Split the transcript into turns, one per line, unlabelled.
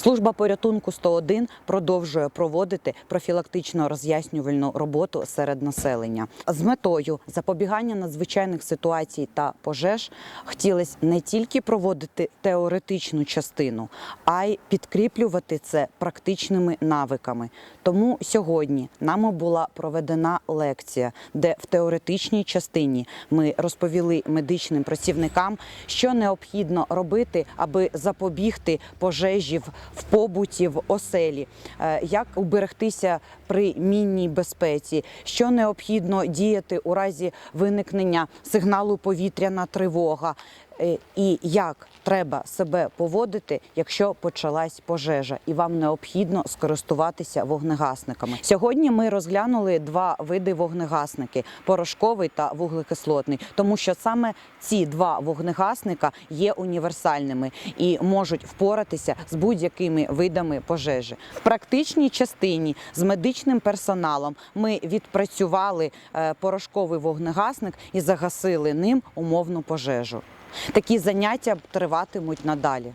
Служба порятунку 101 продовжує проводити профілактично роз'яснювальну роботу серед населення з метою запобігання надзвичайних ситуацій та пожеж. Хотілося не тільки проводити теоретичну частину, а й підкріплювати це практичними навиками. Тому сьогодні нами була проведена лекція, де в теоретичній частині ми розповіли медичним працівникам, що необхідно робити, аби запобігти пожежі в- в побуті, в оселі, е, як уберегтися при мінній безпеці, що необхідно діяти у разі виникнення сигналу повітряна тривога. Е, І як треба себе поводити, якщо почалась пожежа, і вам необхідно скористуватися вогнегасниками. Сьогодні ми розглянули два види вогнегасники: порошковий та вуглекислотний, тому що саме ці два вогнегасника є універсальними і можуть впоратися з будь-якими видами пожежі. В практичній частині з медичним персоналом ми відпрацювали е, порошковий вогнегасник і загасили ним умовну пожежу. Такі заняття триватимуть надалі.